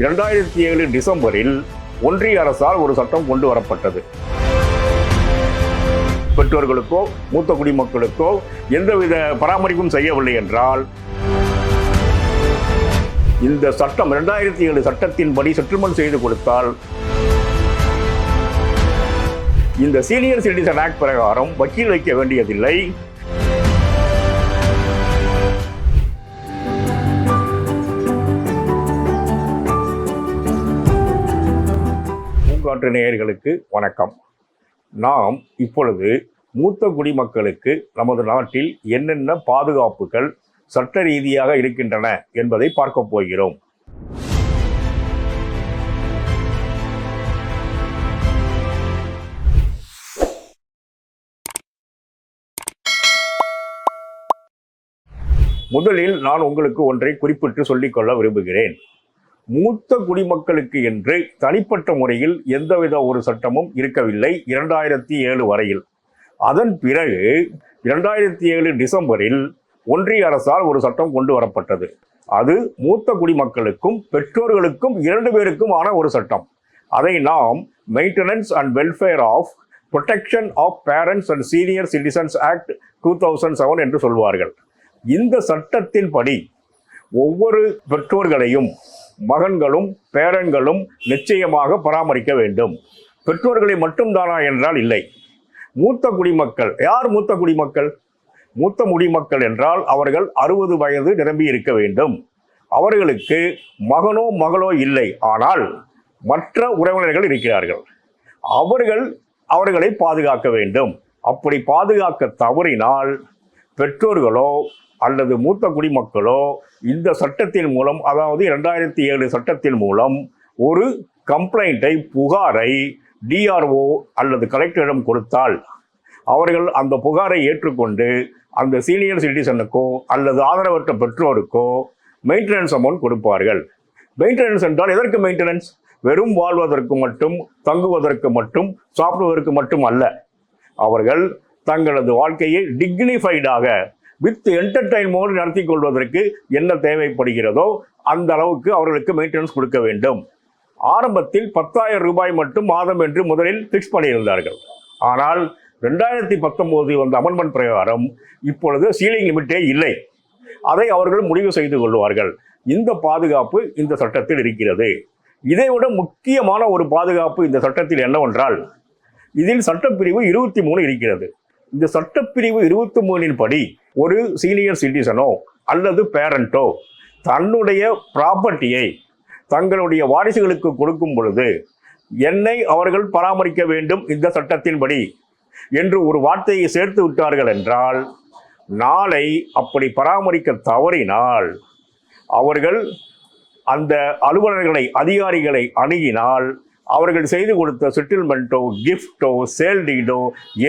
இரண்டாயிரத்தி ஏழு டிசம்பரில் ஒன்றிய அரசால் ஒரு சட்டம் கொண்டு வரப்பட்டது. பெற்றோர்களுக்கோ மூத்த குடிமக்களுக்கோ எந்தவித பராமரிப்பும் செய்யவில்லை என்றால் இந்த சட்டம் இரண்டாயிரத்தி ஏழு சட்டத்தின்படி செட்டில்மெண்ட் செய்து கொடுத்தால் இந்த சீனியர் சிட்டிசன் ஆக்ட் பிரகாரம் வக்கீல் வைக்க வேண்டியதில்லை. பூங்காற்று நேயர்களுக்கு வணக்கம். நாம் இப்பொழுது மூத்த குடிமக்களுக்கு நமது நாட்டில் என்னென்ன பாதுகாப்புகள் சட்ட ரீதியாக இருக்கின்றன என்பதை பார்க்க போகிறோம். முதலில் நான் உங்களுக்கு ஒன்றை குறிப்பிட்டு சொல்லிக்கொள்ள விரும்புகிறேன். மூத்த குடிமக்களுக்கு என்று தனிப்பட்ட முறையில் எந்தவித ஒரு சட்டமும் இருக்கவில்லை இரண்டாயிரத்தி ஏழு வரையில். அதன் பிறகு இரண்டாயிரத்தி ஏழு டிசம்பரில் ஒன்றிய அரசால் ஒரு சட்டம் கொண்டு வரப்பட்டது. அது மூத்த குடிமக்களுக்கும் பெற்றோர்களுக்கும் இரண்டு பேருக்கும் ஆன ஒரு சட்டம். அதை நாம் maintenance and welfare of protection of parents and senior citizens act two thousand seven என்று சொல்வார்கள். இந்த சட்டத்தின்படி ஒவ்வொரு பெற்றோர்களையும் மகன்களும் பேரன்களும் நிச்சயமாக பராமரிக்க வேண்டும். பெற்றோர்களை மட்டும்தானா என்றால் இல்லை. மூத்த குடிமக்கள் யார் மூத்த குடிமக்கள்? மூத்த குடிமக்கள் என்றால் அவர்கள் அறுபது வயது நிரம்பி இருக்க வேண்டும். அவர்களுக்கு மகனோ மகளோ இல்லை. ஆனால் மற்ற உறவினர்கள் இருக்கிறார்கள். அவர்கள் அவர்களை பாதுகாக்க வேண்டும். அப்படி பாதுகாக்க தவறினால் பெற்றோர்களோ அல்லது மூத்த குடிமக்களோ இந்த சட்டத்தின் மூலம் அதாவது இரண்டாயிரத்தி ஏழு சட்டத்தின் மூலம் ஒரு கம்ப்ளைண்ட்டை புகாரை டிஆர்ஓ அல்லது கலெக்டரிடம் கொடுத்தால் அவர்கள் அந்த புகாரை ஏற்றுக்கொண்டு அந்த சீனியர் சிட்டிசனுக்கோ அல்லது ஆதரவற்ற பெற்றோருக்கோ மெயின்டெனன்ஸ் அமௌண்ட் கொடுப்பார்கள். மெயின்டெனன்ஸ் என்றால் எதற்கு மெயின்டெனன்ஸ்? வெறும் வாழ்வதற்கு மட்டும் தங்குவதற்கு மட்டும் சாப்பிடுவதற்கு மட்டும் அல்ல. அவர்கள் தங்களது வாழ்க்கையை டிக்னிஃபைடாக வித் என்டர்டைன்மோடு நடத்தி கொள்வதற்கு என்ன தேவைப்படுகிறதோ அந்த அளவுக்கு அவர்களுக்கு மெயின்டெனன்ஸ் கொடுக்க வேண்டும். ஆரம்பத்தில் பத்தாயிரம் ரூபாய் மட்டும் மாதம் என்று முதலில் ஃபிக்ஸ் பண்ணியிருந்தார்கள். ஆனால் ரெண்டாயிரத்தி பத்தொம்போது வந்த அமெண்ட்மெண்ட் பிரகாரம் இப்பொழுது சீலிங் லிமிட்டே இல்லை. அதை அவர்கள் முடிவு செய்து கொள்வார்கள். இந்த பாதுகாப்பு இந்த சட்டத்தில் இருக்கிறது. இதைவிட முக்கியமான ஒரு பாதுகாப்பு இந்த சட்டத்தில் என்னவென்றால் இதில் சட்டப்பிரிவு இருபத்தி மூணு இருக்கிறது. இந்த சட்டப்பிரிவு இருபத்தி மூணின் படி ஒரு சீனியர் சிட்டிசனோ அல்லது பேரண்ட்டோ தன்னுடைய ப்ராப்பர்ட்டியை தங்களுடைய வாரிசுகளுக்கு கொடுக்கும் பொழுது என்னை அவர்கள் பராமரிக்க வேண்டும் இந்த சட்டத்தின்படி என்று ஒரு வார்த்தையை சேர்த்து விட்டார்கள் என்றால் நாளை அப்படி பராமரிக்க தவறினால் அவர்கள் அந்த அலுவலர்களை அதிகாரிகளை அணுகினால் அவர்கள் செய்து கொடுத்த செட்டில்மெண்ட்டோ கிஃப்டோ சேல் டீடோ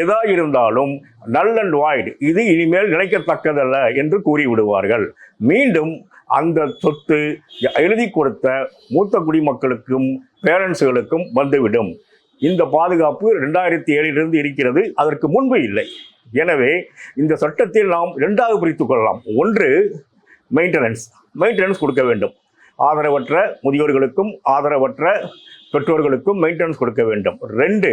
எதா இருந்தாலும் நல் அண்ட் வாய்டு இது இனிமேல் நினைக்கத்தக்கதல்ல என்று கூறிவிடுவார்கள். மீண்டும் அந்த சொத்து எழுதி கொடுத்த மூத்த குடிமக்களுக்கும் பேரண்ட்ஸுகளுக்கும் வந்துவிடும். இந்த பாதுகாப்பு ரெண்டாயிரத்தி ஏழிலிருந்து இருக்கிறது அதற்கு முன்பு இல்லை. எனவே இந்த சட்டத்தில் நாம் ரெண்டாவது பிரித்து கொள்ளலாம். ஒன்று மெயின்டெனன்ஸ் மெயின்டெனன்ஸ் கொடுக்க வேண்டும். ஆதரவற்ற முதியோர்களுக்கும் ஆதரவற்ற பெற்றோர்களுக்கும் மெயின்டெனன்ஸ் கொடுக்க வேண்டும். ரெண்டு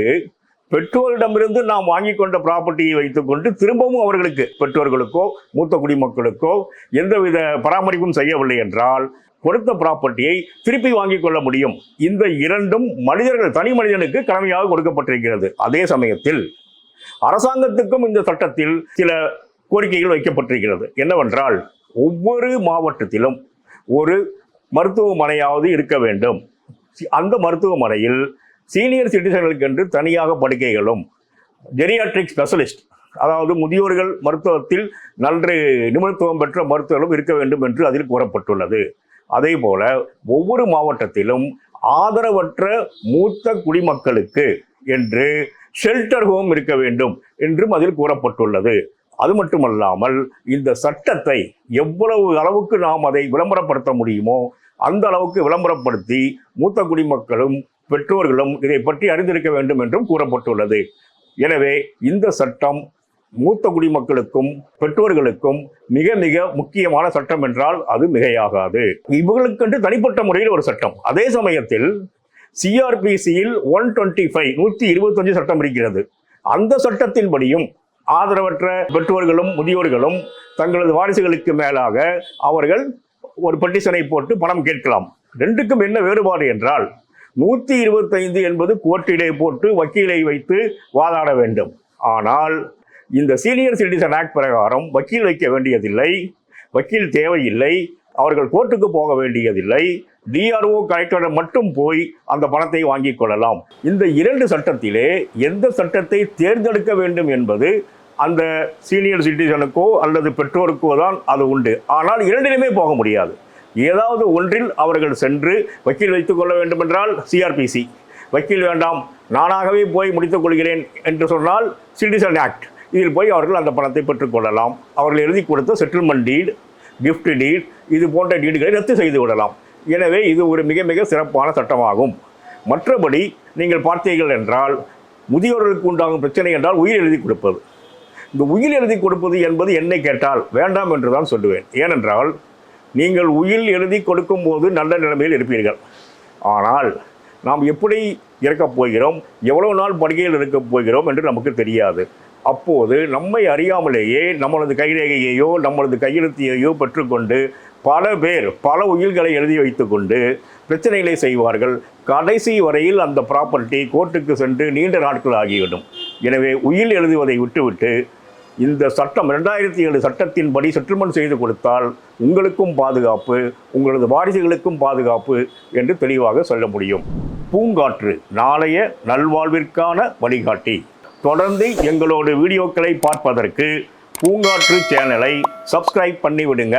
பெற்றோரிடமிருந்து நாம் வாங்கி கொண்ட ப்ராப்பர்ட்டியை வைத்துக்கொண்டு திரும்பவும் அவர்களுக்கு பெற்றோர்களுக்கோ மூத்த குடிமக்களுக்கோ எந்தவித பராமரிப்பும் செய்யவில்லை என்றால் கொடுத்த ப்ராப்பர்ட்டியை திருப்பி வாங்கிக் கொள்ள முடியும். இந்த இரண்டும் மனிதர்கள் தனி மனிதனுக்கு கடமையாக கொடுக்கப்பட்டிருக்கிறது. அதே சமயத்தில் அரசாங்கத்துக்கும் இந்த சட்டத்தில் சில கோரிக்கைகள் வைக்கப்பட்டிருக்கிறது. என்னவென்றால் ஒவ்வொரு மாவட்டத்திலும் ஒரு மருத்துவமனையாவது இருக்க வேண்டும். அந்த மருத்துவமனையில் சீனியர் சிட்டிசன்களுக்கு என்று தனியாக படுக்கைகளும் ஜெரியாட்ரிக் ஸ்பெஷலிஸ்ட் அதாவது முதியோர்கள் மருத்துவத்தில் நன்று நிபுணத்துவம் பெற்ற மருத்துவர்களும் இருக்க வேண்டும் என்று அதில் கூறப்பட்டுள்ளது. அதே போல ஒவ்வொரு மாவட்டத்திலும் ஆதரவற்ற மூத்த குடிமக்களுக்கு என்று ஷெல்டர் ஹோம் இருக்க வேண்டும் என்றும் அதில் கூறப்பட்டுள்ளது. அது மட்டுமல்லாமல் இந்த சட்டத்தை எவ்வளவு அளவுக்கு நாம் அதை விளம்பரப்படுத்த முடியுமோ அந்த அளவுக்கு விளம்பரப்படுத்தி மூத்த குடிமக்களும் பெற்றோர்களும் இதை பற்றி அறிந்திருக்க வேண்டும் என்றும் கூறப்பட்டுள்ளது. எனவே இந்த சட்டம் மூத்த குடிமக்களுக்கும் பெற்றோர்களுக்கும் மிக மிக முக்கியமான சட்டம் என்றால் அது மிகையாகாது. இவர்களுக்கென்று தனிப்பட்ட முறையில் ஒரு சட்டம். அதே சமயத்தில் சிஆர்பிசியில் ஒன் டுவெண்ட்டி ஃபைவ் நூற்றி இருபத்தஞ்சு சட்டம் இருக்கிறது. அந்த சட்டத்தின்படியும் ஆதரவற்ற பெற்றோர்களும் முதியோர்களும் தங்களது வாரிசுகளுக்கு மேலாக அவர்கள் ஒரு பெட்டிஷனை போட்டு பணம் கேட்கலாம். ரெண்டுக்கும் என்ன வேறுபாடு என்றால் நூற்றி இருபத்தைந்து என்பது கோர்ட்டிலே போட்டு வக்கீலை வைத்து வாதாட வேண்டும். ஆனால் இந்த சீனியர் சிட்டிசன் ஆக்ட் பிரகாரம் வக்கீல் வைக்க வேண்டியதில்லை வக்கீல் தேவையில்லை அவர்கள் கோர்ட்டுக்கு போக வேண்டியதில்லை டிஆர்ஓ கலெக்டரிடம் மட்டும் போய் அந்த பணத்தை வாங்கிக் கொள்ளலாம். இந்த இரண்டு சட்டத்திலே எந்த சட்டத்தை தேர்ந்தெடுக்க வேண்டும் என்பது அந்த சீனியர் சிட்டிசனுக்கோ அல்லது பெற்றோருக்கோ தான் அது உண்டு. ஆனால் இரண்டிலுமே போக முடியாது. ஏதாவது ஒன்றில் அவர்கள் சென்று வக்கீல் வைத்துக் கொள்ள வேண்டுமென்றால் சிஆர்பிசி வக்கீல் வேண்டாம் நானாகவே போய் முடித்துக் கொள்கிறேன் என்று சொன்னால் சிட்டிசன் ஆக்ட் இதில் போய் அவர்கள் அந்த பணத்தை பெற்றுக்கொள்ளலாம் அவர்கள் எழுதி கொடுத்த செட்டில்மெண்ட் டீட் கிஃப்ட் டீட் இது போன்ற டீடுகளை ரத்து செய்து விடலாம். எனவே இது ஒரு மிக மிக சிறப்பான சட்டமாகும். மற்றபடி நீங்கள் பார்த்தீர்கள் என்றால் முதியோர்களுக்கு உண்டாகும் பிரச்சனை என்றால் உயிர் எழுதி கொடுப்பது. இந்த உயில் எழுதி கொடுப்பது என்பது என்னை கேட்டால் வேண்டாம் என்று தான் சொல்லுவேன். ஏனென்றால் நீங்கள் உயில் எழுதி கொடுக்கும்போது நல்ல நிலைமையில் இருப்பீர்கள். ஆனால் நாம் எப்படி இருக்கப் போகிறோம்? எவ்வளவு நாள் படுகையில் இருக்கப் போகிறோம் என்று நமக்கு தெரியாது. அப்போது நம்மை அறியாமலேயே நம்மளது கைரேகையையோ நம்மளது கையெழுத்தையோ பெற்றுக்கொண்டு பல பேர் பல உயில்களை எழுதி வைத்துக்கொண்டு பிரச்சனைகளை செய்வார்கள். கடைசி வரையில் அந்த ப்ராப்பர்ட்டி கோர்ட்டுக்கு சென்று நீண்ட நாட்கள் ஆகிவிடும். எனவே உயில் எழுதுவதை விட்டுவிட்டு இந்த சட்டம் ரெண்டாயிரத்தி ஏழு சட்டத்தின்படி செட்டில்மெண்ட் செய்து கொடுத்தால் உங்களுக்கும் பாதுகாப்பு உங்களது வாரிசுகளுக்கும் பாதுகாப்பு என்று தெளிவாக சொல்ல முடியும். பூங்காற்று நாளைய நல்வாழ்விற்கான வழிகாட்டி. தொடர்ந்து எங்களோட வீடியோக்களை பார்ப்பதற்கு பூங்காற்று சேனலை சப்ஸ்கிரைப் பண்ணிவிடுங்க.